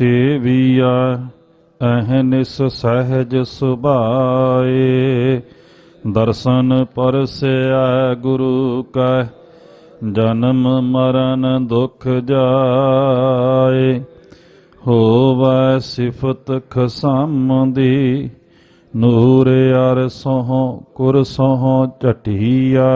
ਗੁਰ ਸੇਵੀਆ ਅਹਨਿਸ ਸਹਿਜ ਸੁਭਾਏ। ਦਰਸ਼ਨ ਪਰਸਿਆ ਗੁਰੂ ਕੈ ਜਨਮ ਮਰਨ ਦੁਖ ਜਾਏ। ਹੋਵੈ ਸਿਫਤ ਖਸਮ ਦੀ ਨੂਰ ਅਰ ਸੋਹ, ਕੁਰ ਸੋਹ ਝਟੀਆ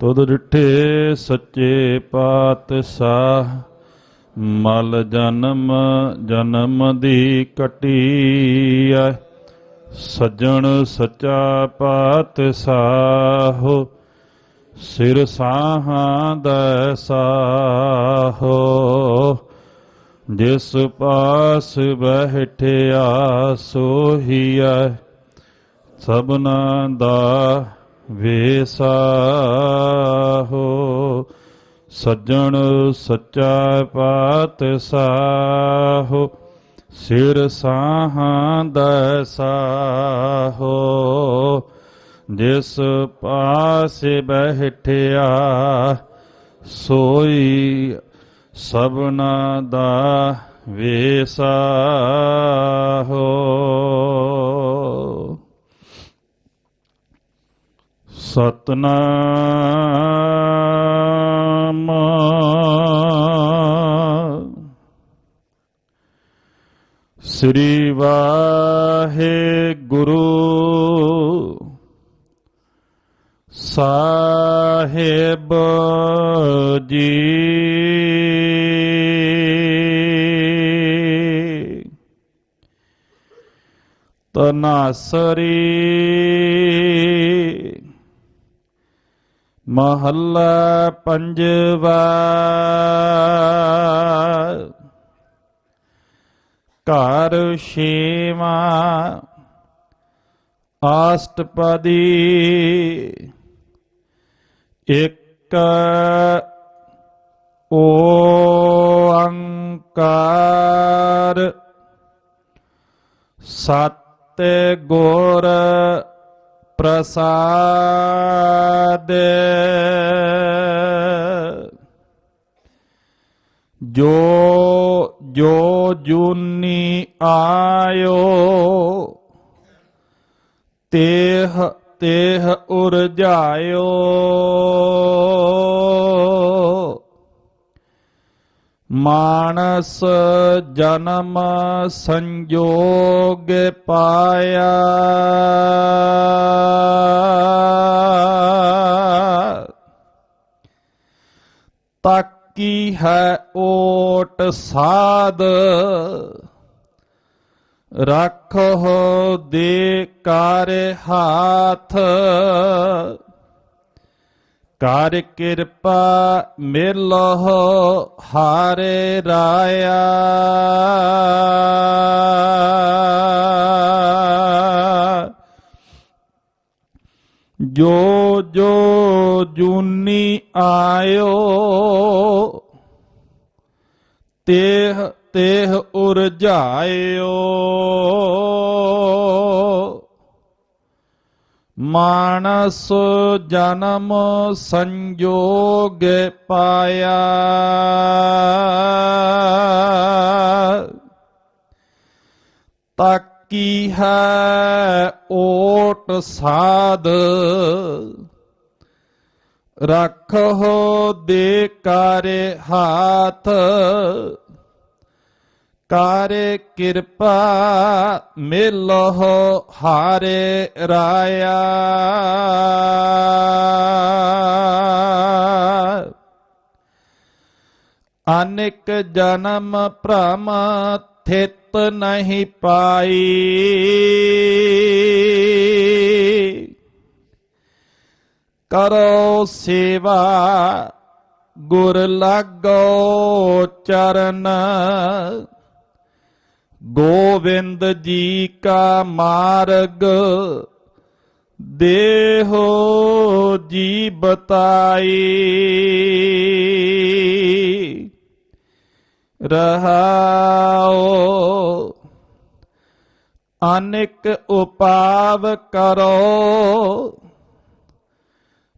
ਤੁਧ ਡਿਠੇ ਸੱਚੇ ਪਾਤਸ਼ਾਹ ਮਲ ਜਨਮ ਜਨਮ ਦੀ ਕਟੀ ਕਟੀਐ, ਸੱਜਣ ਸੱਚਾ ਪਾਤਸ਼ਾਹ, ਸਿਰ ਸਾਹਾਂ ਦਾ ਸਾਹੋ, ਜਿਸ ਪਾਸ ਬਹਿਠਿਆ ਸੋਹੀਐ, ਸਭਨਾ ਦਾ ਵੇਸਾਹੋ ਸੱਜਣ ਸੱਚਾ ਪਾਤਸ਼ਾਹੋ ਸਿਰ ਸਾਹਾਂ ਦਾ ਜਿਸ ਪਾਸੇ ਬਹਿਠਿਆ ਸੋਈ ਸਭਨਾ ਦਾ ਵੇਸਾਹੋ। ਸਤਨਾਮ ਸ੍ਰੀ ਵਾਹਿਗੁਰੂ ਸਾਹਿਬ ਜੀ। ਤਨਾਸਰੀ ਮਹੱਲਾ ਪੰਜਵਾ ਘਰ ਛੇਵਾ ਆਸਟਪਦੀ ਇੱਕ ਓੰਕਾਰ ਸਤ ਗੁਰ ਪ੍ਰਸਾਦ। ਜੋ ਜੋ ਜੁਨੀ ਆਇਓ ਤੇਹ ਤੇਹ ਉਰਜਾਇਓ ਮਾਨਸ ਜਨਮ ਸੰਜੋਗ ਪਾਇਆ। ਤਾਕੀ ਕੀ ਹੈ ਓਟ ਸਾਧ? ਰੱਖੋ ਦੇ ਕਰ ਹਾਥ। ਕਰ ਕਿਰਪਾ ਮਿਲਹੁ ਹਾਰੇ ਰਾਇਆ। ਜੋ ਜੋ ਜੂਨੀ ਆਇਓ ਤੇਹ ਤੇਹ ਉਰਝਾਇਓ ਮਾਨਸ ਜਨਮ ਸੰਜੋਗ ਪਾਇਆ ਤਾਕੀ ਹੈ ਓਟ ਸਾਧ? ਰੱਖੋ ਦੇ ਕਾਰੇ ਹਾਥ, ਕਾਰੇ ਕਿਰਪਾ ਮਿਲਹੁ ਹਾਰੇ ਰਾਇਆ। ਅਨੇਕ ਜਨਮ ਭ੍ਰਮ ਥਿਤ ਨਹੀਂ ਪਾਈ। ਕਰੋ ਸੇਵਾ ਗੁਰ ਲਾਗੋ ਚਰਨ। ਗੋਵਿੰਦ ਜੀ ਕਾ ਮਾਰਗ ਦੇਹੋ ਜੀ ਬਤਾਈ। ਰਹਾਓ। ਅਨੇਕ ਉਪਾਵ ਕਰੋ।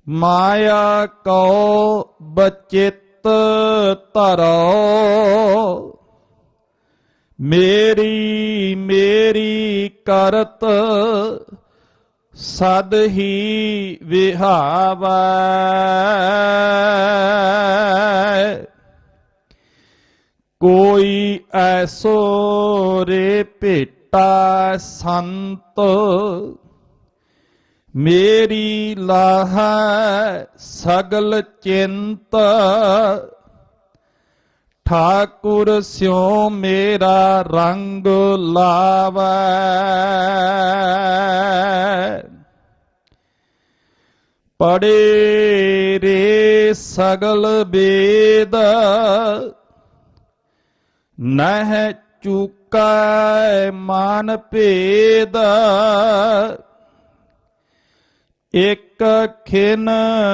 ਮਾਇਆ ਕੋ ਬਚਿਤ ਧਰੋ। ਮੇਰੀ ਮੇਰੀ ਕਰਤ ਸਦ ਹੀ ਵਿਹਾਵੈ। ਕੋਈ ਐਸੋ ਰੇ ਭੇਟਾ ਸੰਤ, ਮੇਰੀ ਲਾਹ ਸਗਲ ਚਿੰਤ। ਠਾਕੁਰ ਸਿਉ ਮੇਰਾ ਰੰਗ ਲਾਵੈ। ਪੜੇ ਰੇ ਸਗਲ ਬੇਦ ਨਹਿ ਚੁਕੈ ਮਾਨ ਭੇਦ, ਇਕ ਖਿਨ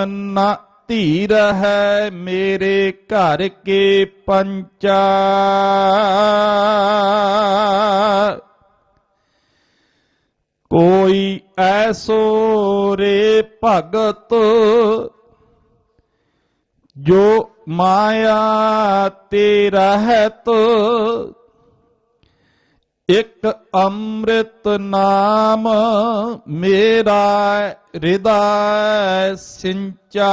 ਨਾ ਧੀਰ ਹੈ ਮੇਰੇ ਘਰ ਕੇ ਪੰਚਾ। ਕੋਈ ਐਸੋ ਰੇ ਭਗਤ ਜੋ ਮਾਇਆ ਤੇ ਰਹਿਤ ਇੱਕ ਅੰਮ੍ਰਿਤ ਨਾਮ ਮੇਰਾ ਹਿਰਦਾ ਸਿੰਚਾ।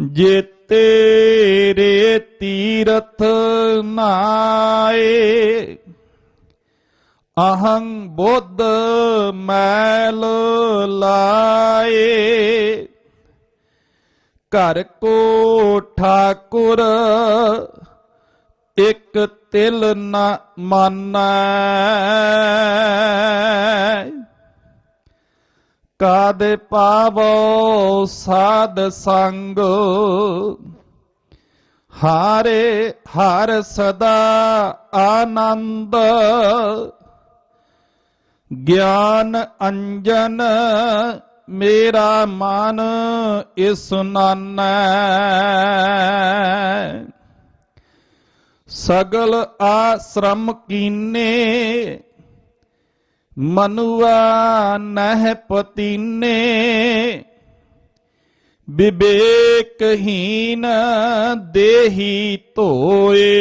ਜੇ ਤੇਰੇ ਤੀਰਥ ਨਾਏ ਅਹੰ ਬੁੱਧ ਮੈਲ ਲਾਏ। ਘਰ ਕੋ ਠਾਕੁਰ ਇਕ ਤਿਲ ਨ ਮਾਨੈ। ਕਾਦ ਪਾਵੋ ਸਾਧ ਸੰਗ, ਹਾਰੇ ਹਰ ਸਦਾ ਆਨੰਦ। ਗਿਆਨ ਅੰਜਨ ਮੇਰਾ ਮਨ ਇਸ ਨਾਨੈ। ਸਗਲ ਆਸ਼ਰਮ ਕੀਨੇ, ਮਨੁਆ ਨਹਿ ਪਤੀਨੇ। ਵਿਵੇਕਹੀਨ ਦੇਹੀ ਧੋਏ।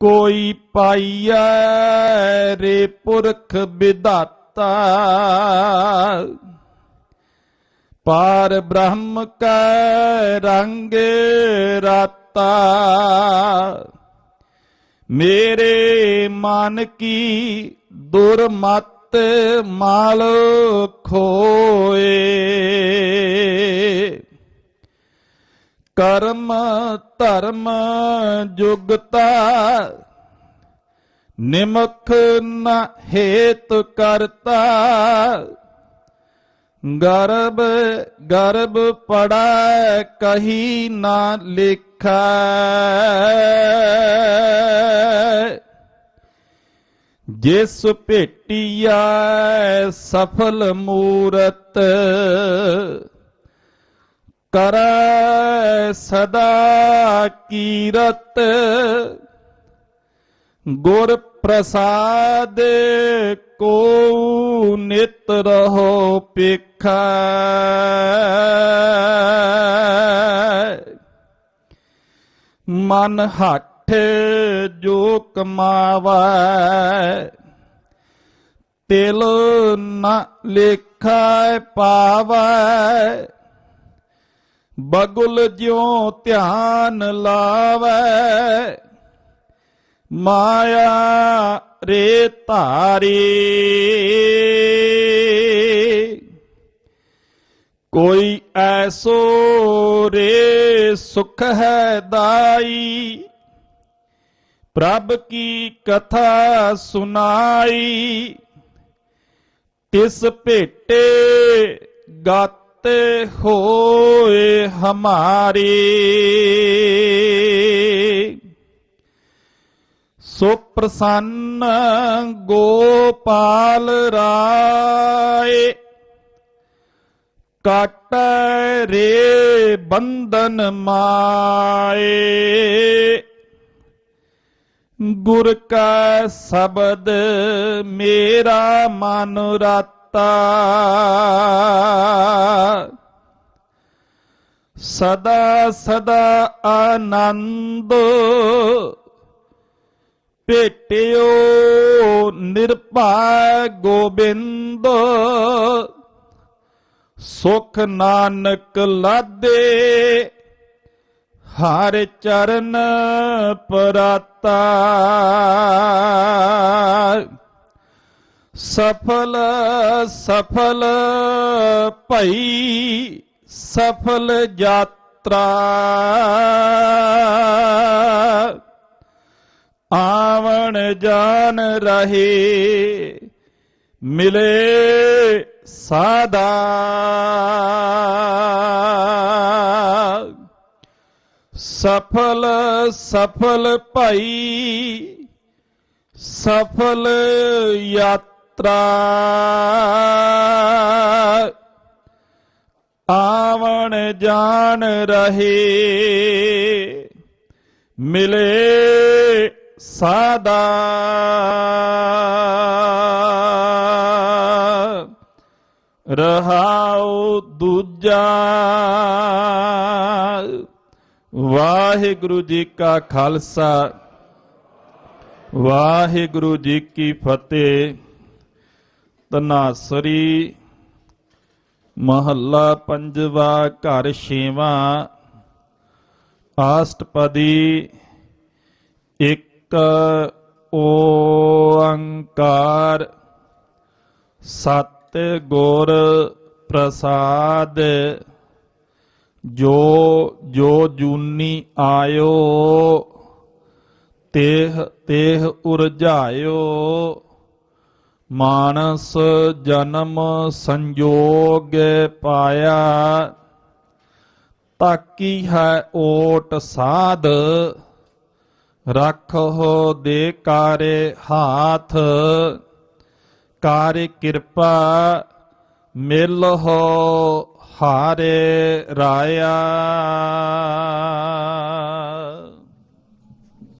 ਕੋਈ ਪਾਈਐ ਰੇ ਪੁਰਖ ਵਿਦਾਤਾ ਪਾਰ ਬ੍ਰਹਮ ਕੈ ਰੰਗ ਰਾਤਾ। ਮੇਰੇ ਮਨ ਕੀ ਦੁਰਮਤ ਮਾਲ ਖੋਏ। ਕਰਮ, ਧਰਮ, ਜੁਗਤਾ ਨਿਮਖ ਨ ਹੇਤ ਕਰਤਾ। ਗਰਬ ਗਰਬ ਪੜਾ ਕਹੀ ਨਾ ਲਿਖੈ। ਜਿਸ ਭੇਟੀਆ ਸਫਲ ਮੂਰਤ ਕਰੈ ਸਦਾ ਕੀਰਤ, ਗੁਰ ਪ੍ਰਸਾਦ ਕੋ ਨਿਤ ਰਹੋ ਪੇਖੈ ਮਨ ਹੱਠ ਜੋ ਕਮਾਵੈ ਤਿਲ ਨ ਲੇਖੈ ਪਾਵੈ। ਬਗੁਲ ਜਿਉ ਧਿਆਨ ਲਾਵੈ, ਮਾਇਆ ਰੇ ਧਾਰੀ। ਕੋਈ ਐਸੋ ਰੇ ਸੁਖ ਹੈ ਦਾਈ, ਪ੍ਰਭ ਕੀ ਕਥਾ ਸੁਨਾਈ। ਤਿਸ ਭੇਟੇ ਗਾਤੇ ਹੋਏ ਹਮਾਰੇ। ਸੋ ਪ੍ਰਸੰਨ ਗੋਪਾਲ ਰਾਏ, ਕਾਟ ਰੇ ਬੰਧਨ ਮਾਏ। ਗੁਰ ਕਾ ਸ਼ਬਦ ਮੇਰਾ ਮਨ ਰਾਤਾ ਸਦਾ ਸਦਾ ਆਨੰਦ ਭੇਟਿਓ ਨਿਰਭੈ ਗੋਬਿੰਦ। ਸੁਖ ਨਾਨਕ ਲਾਦੇ ਹਰ ਚਰਨ ਪਰਾਤਾ। ਸਫਲ ਸਫਲ ਭਈ ਸਫਲ ਯਾਤਰਾ। ਆਵਣ ਜਾਨ ਰਹੇ ਮਿਲੇ ਸਾਦਾ। ਸਫਲ ਸਫਲ ਭਾਈ ਸਫਲ ਯਾਤਰਾ ਆਵਣ ਜਾਣ ਰਹੇ ਮਿਲੇ ਸਾਦਾ ਰਹਾਉ ਦੂਜਾ ਵਾਹਿਗੁਰੂ ਜੀ ਕਾ ਖਾਲਸਾ ਵਾਹਿਗੁਰੂ ਜੀ ਕੀ ਫਤਿਹ ਤਨਾਸਰੀ ਮਹੱਲਾ ਪੰਜਵਾ, ਘਰ ਛੇਵਾਂ, ਆਸਟਪਦੀ ਇੱਕ ਓੰਕਾਰ, ਸਤ ਗੁਰ ਪ੍ਰਸਾਦ, ਜੋ ਜੋ ਜੂਨੀ ਆਇਓ, ਤੇਹ ਤੇਹ ਉਰਜਾਇਓ। ਮਾਨਸ ਜਨਮ ਸੰਜੋਗ ਪਾਇਆ, ਤਾਕੀ ਹੈ ਓਟ ਸਾਧ ਰੱਖੋ ਦੇ ਕਾਰੇ ਹਾਥ, ਕਾਰੇ ਕਿਰਪਾ ਮਿਲ ਹੋ ਹਾਰੇ ਰਾਇਆ।